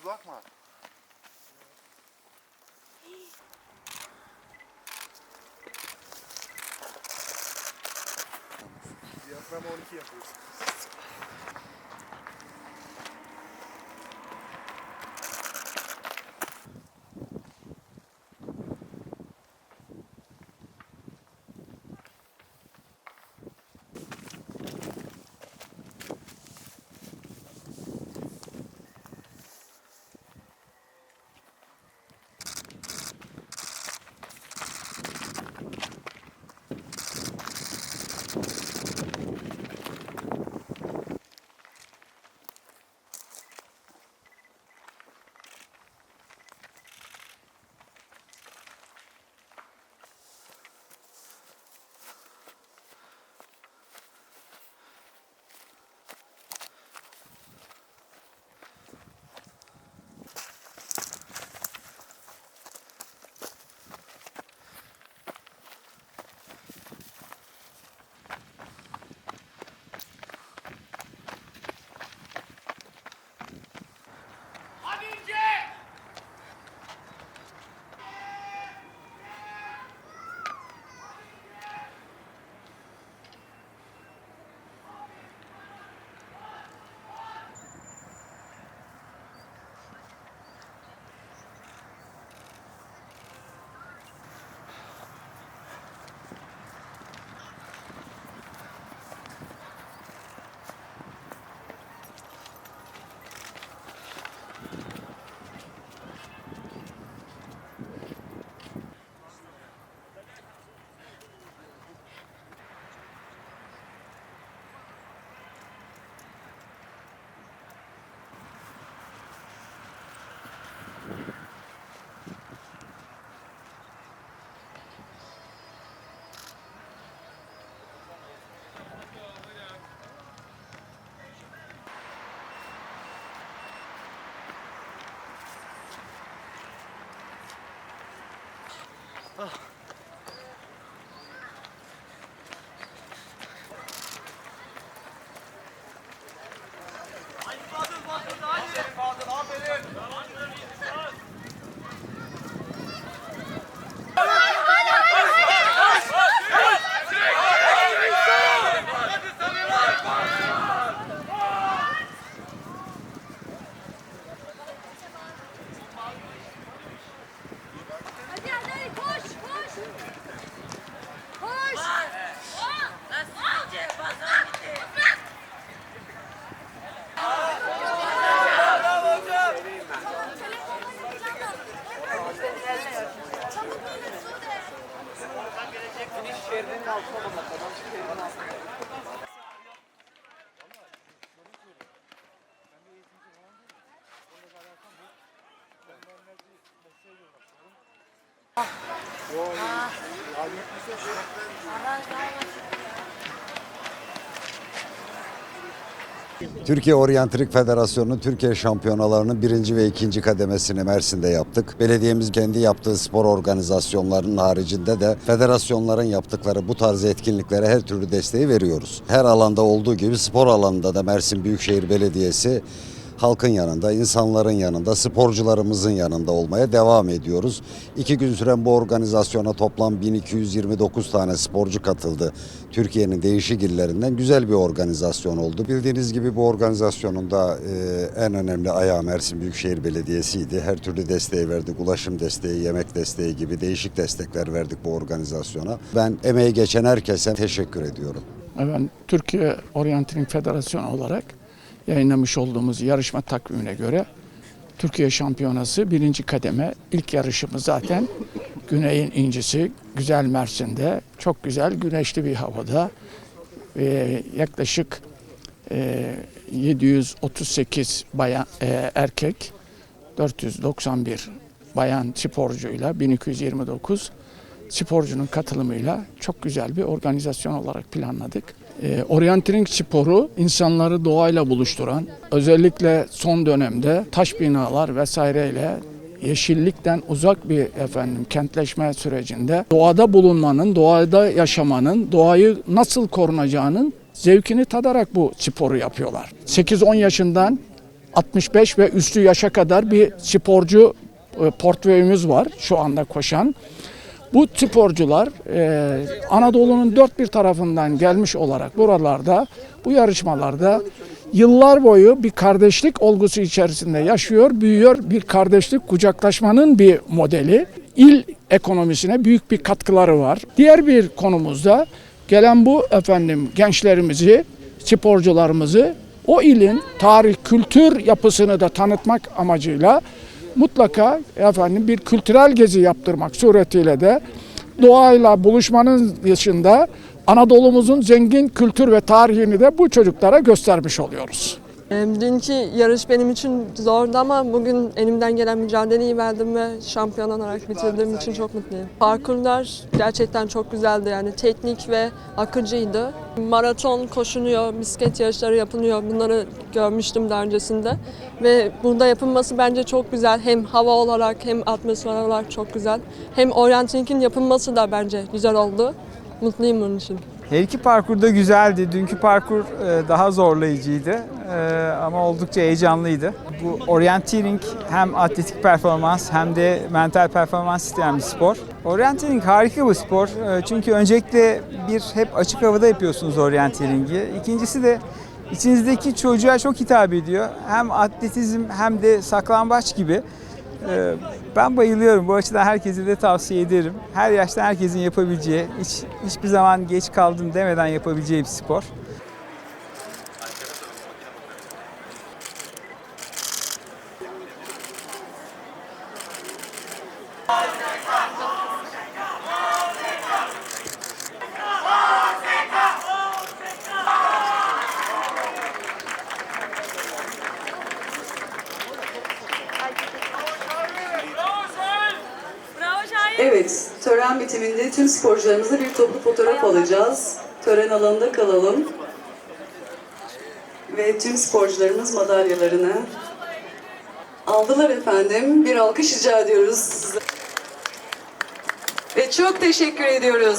Çok uzak mı? Diyafram 12 yapıyorsun. Oh. Türkiye Oryantrik Federasyonu Türkiye şampiyonalarının birinci ve ikinci kademesini Mersin'de yaptık. Belediyemiz kendi yaptığı spor organizasyonlarının haricinde de federasyonların yaptıkları bu tarz etkinliklere her türlü desteği veriyoruz. Her alanda olduğu gibi spor alanında da Mersin Büyükşehir Belediyesi halkın yanında, insanların yanında, sporcularımızın yanında olmaya devam ediyoruz. İki gün süren bu organizasyona toplam 1229 tane sporcu katıldı. Türkiye'nin değişik illerinden güzel bir organizasyon oldu. Bildiğiniz gibi bu organizasyonun da e, en önemli ayağı Mersin Büyükşehir Belediyesi'ydi. Her türlü desteği verdik. Ulaşım desteği, yemek desteği gibi değişik destekler verdik bu organizasyona. Ben emeği geçen herkese teşekkür ediyorum. Ben Türkiye Orientering Federasyonu olarak yayınlamış olduğumuz yarışma takvimine göre Türkiye Şampiyonası birinci kademe. İlk yarışımız zaten Güney'in incisi Güzel Mersin'de. Çok güzel güneşli bir havada. Ve yaklaşık e, 738 bayan e, erkek 491 bayan sporcuyla 1229 sporcunun katılımıyla çok güzel bir organizasyon olarak planladık. Ee, Orientering sporu insanları doğayla buluşturan, özellikle son dönemde taş binalar vesaireyle yeşillikten uzak bir efendim kentleşme sürecinde doğada bulunmanın, doğada yaşamanın, doğayı nasıl korunacağının zevkini tadarak bu sporu yapıyorlar. 8-10 yaşından 65 ve üstü yaşa kadar bir sporcu e, portföyümüz var şu anda koşan. Bu sporcular e, Anadolu'nun dört bir tarafından gelmiş olarak buralarda bu yarışmalarda yıllar boyu bir kardeşlik olgusu içerisinde yaşıyor, büyüyor. Bir kardeşlik kucaklaşmanın bir modeli. İl ekonomisine büyük bir katkıları var. Diğer bir konumuzda gelen bu efendim gençlerimizi, sporcularımızı o ilin tarih, kültür yapısını da tanıtmak amacıyla mutlaka efendim bir kültürel gezi yaptırmak suretiyle de doğayla buluşmanın dışında Anadolu'muzun zengin kültür ve tarihini de bu çocuklara göstermiş oluyoruz. Ee, Dünkü yarış benim için zordu ama bugün elimden gelen mücadeleyi verdim ve şampiyon olarak bitirdiğim için çok mutluyum. Parkurlar gerçekten çok güzeldi yani teknik ve akıcıydı. Maraton koşuluyor, bisiklet yarışları yapılıyor. Bunları görmüştüm daha öncesinde. Ve burada yapılması bence çok güzel. Hem hava olarak hem atmosfer olarak çok güzel. Hem Orientaling'in yapılması da bence güzel oldu. Mutluyum bunun için. Her iki parkur da güzeldi. Dünkü parkur e, daha zorlayıcıydı ama oldukça heyecanlıydı. Bu orienteering hem atletik performans hem de mental performans isteyen bir spor. Orienteering harika bir spor. E, Çünkü öncelikle bir hep açık havada yapıyorsunuz orienteering'i. İkincisi de içinizdeki çocuğa çok hitap ediyor. Hem atletizm hem de saklambaç gibi. Ee, Ben bayılıyorum. Bu açıdan herkese de tavsiye ederim. Her yaştan herkesin yapabileceği, hiç, hiçbir zaman geç kaldım demeden yapabileceği bir spor. Tören bitiminde tüm sporcularımızla bir toplu fotoğraf alacağız. Tören alanında kalalım. Ve tüm sporcularımız madalyalarını aldılar efendim. Bir alkış rica ediyoruz size. Ve çok teşekkür ediyoruz.